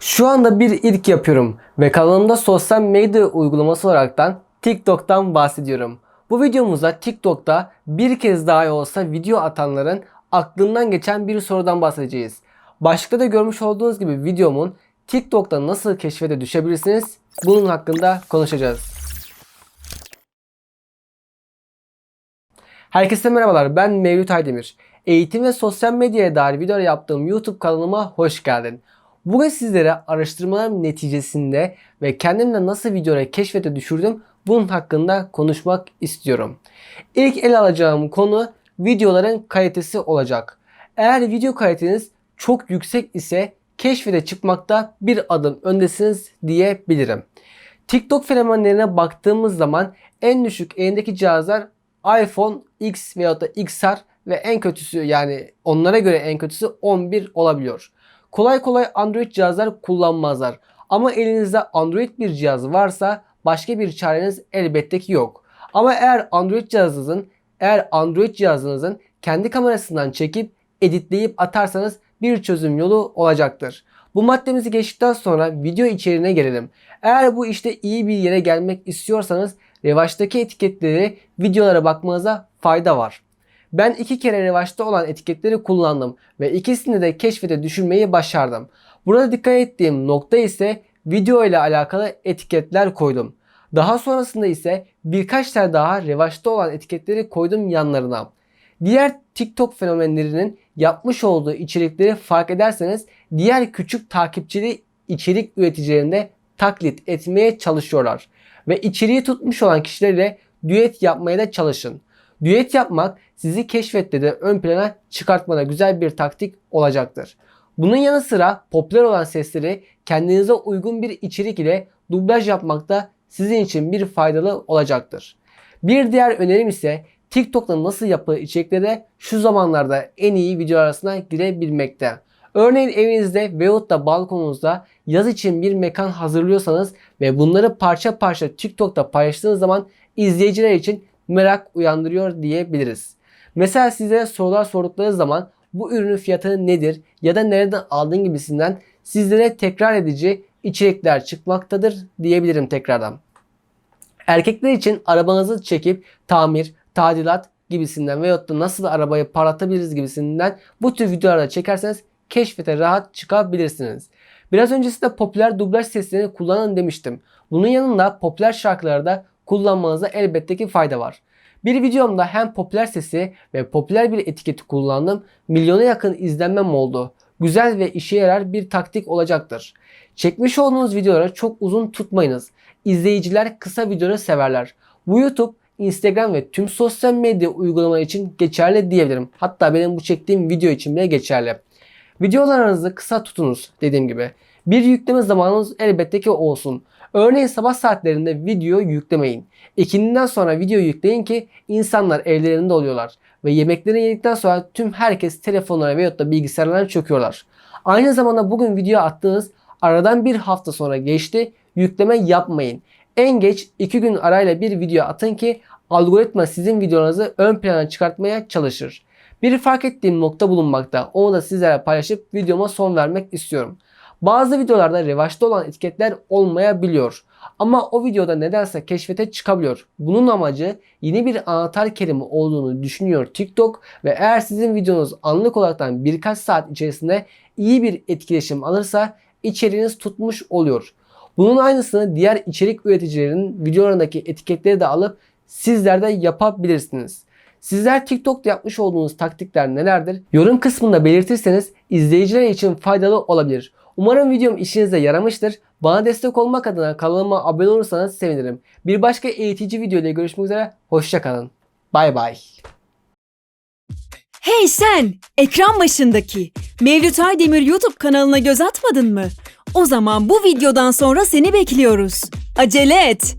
Şu anda bir ilk yapıyorum ve kanalımda sosyal medya uygulaması olaraktan TikTok'tan bahsediyorum. Bu videomuzda TikTok'ta bir kez daha olsa video atanların aklından geçen bir sorudan bahsedeceğiz. Başlıkta da görmüş olduğunuz gibi videomun TikTok'ta nasıl keşfete düşebilirsiniz bunun hakkında konuşacağız. Herkese merhabalar ben Mevlüt Aydemir. Eğitim ve sosyal medyaya dair videolar yaptığım YouTube kanalıma hoş geldin. Bugün sizlere araştırmalarım neticesinde ve kendimle nasıl videoları keşfete düşürdüm bunun hakkında konuşmak istiyorum. İlk ele alacağım konu videoların kalitesi olacak. Eğer video kaliteniz çok yüksek ise keşfete çıkmakta bir adım öndesiniz diyebilirim. TikTok fenomenlerine baktığımız zaman en düşük elindeki cihazlar iPhone X veya da XR ve en kötüsü yani onlara göre en kötüsü 11 olabiliyor. Kolay kolay Android cihazlar kullanmazlar. Ama elinizde Android bir cihaz varsa başka bir çareniz elbette ki yok. Ama eğer Android cihazınızın eğer Android cihazınızın kendi kamerasından çekip editleyip atarsanız bir çözüm yolu olacaktır. Bu maddemizi geçtikten sonra video içeriğine gelelim. Eğer bu işte iyi bir yere gelmek istiyorsanız Revaç'taki etiketleri videolara bakmanıza fayda var. Ben iki kere Revaç'ta olan etiketleri kullandım ve ikisini de keşfete düşürmeyi başardım. Burada dikkat ettiğim nokta ise video ile alakalı etiketler koydum. Daha sonrasında ise birkaç tane daha revaçta olan etiketleri koydum yanlarına. Diğer TikTok fenomenlerinin yapmış olduğu içerikleri fark ederseniz diğer küçük takipçili içerik üreticilerinde taklit etmeye çalışıyorlar. Ve içeriği tutmuş olan kişilerle düet yapmaya da çalışın. Düet yapmak sizi keşfette de ön plana çıkartmada güzel bir taktik olacaktır. Bunun yanı sıra popüler olan sesleri kendinize uygun bir içerik ile dublaj yapmak da sizin için bir faydalı olacaktır. Bir diğer önerim ise TikTok'ta nasıl yapılı içeriklere şu zamanlarda en iyi video arasına girebilmekte. Örneğin evinizde veyahut da balkonunuzda yaz için bir mekan hazırlıyorsanız ve bunları parça parça TikTok'ta paylaştığınız zaman izleyiciler için merak uyandırıyor diyebiliriz. Mesela size sorular sordukları zaman bu ürünün fiyatı nedir ya da nereden aldığın gibisinden sizlere tekrar edici içerikler çıkmaktadır diyebilirim tekrardan. Erkekler için arabanızı çekip tamir, tadilat gibisinden veyahut da nasıl arabayı parlatabiliriz gibisinden bu tür videolarda çekerseniz keşfete rahat çıkabilirsiniz. Biraz öncesinde popüler dublaj seslerini kullanın demiştim. Bunun yanında popüler şarkılarda kullanmanıza elbette ki fayda var. Bir videomda hem popüler sesi ve popüler bir etiketi kullandım. Milyona yakın izlenmem oldu. Güzel ve işe yarar bir taktik olacaktır. Çekmiş olduğunuz videoları çok uzun tutmayınız. İzleyiciler kısa videoları severler. Bu YouTube, Instagram ve tüm sosyal medya uygulamaları için geçerli diyebilirim. Hatta benim bu çektiğim video için bile geçerli. Videolarınızı kısa tutunuz dediğim gibi. Bir yükleme zamanınız elbette ki olsun. Örneğin sabah saatlerinde video yüklemeyin. İkindinden sonra video yükleyin ki insanlar evlerinde oluyorlar. Ve yemeklerini yedikten sonra tüm herkes telefonlara veyahut da bilgisayarlarına çöküyorlar. Aynı zamanda bugün video attığınız aradan bir hafta sonra geçti. Yükleme yapmayın. En geç 2 gün arayla bir video atın ki algoritma sizin videolarınızı ön plana çıkartmaya çalışır. Bir fark ettiğim nokta bulunmakta. Onu da sizlere paylaşıp videoma son vermek istiyorum. Bazı videolarda revaçta olan etiketler olmayabiliyor. Ama o videoda nedense keşfete çıkabiliyor. Bunun amacı yeni bir anahtar kelime olduğunu düşünüyor TikTok ve eğer sizin videonuz anlık olaraktan birkaç saat içerisinde iyi bir etkileşim alırsa içeriğiniz tutmuş oluyor. Bunun aynısını diğer içerik üreticilerinin videolarındaki etiketleri de alıp sizler de yapabilirsiniz. Sizler TikTok'ta yapmış olduğunuz taktikler nelerdir? Yorum kısmında belirtirseniz izleyiciler için faydalı olabilir. Umarım videom işinize yaramıştır. Bana destek olmak adına kanalıma abone olursanız sevinirim. Bir başka eğitici video ile görüşmek üzere. Hoşçakalın. Bay bay. Hey sen! Ekran başındaki Mevlüt Aydemir YouTube kanalına göz atmadın mı? O zaman bu videodan sonra seni bekliyoruz. Acele et.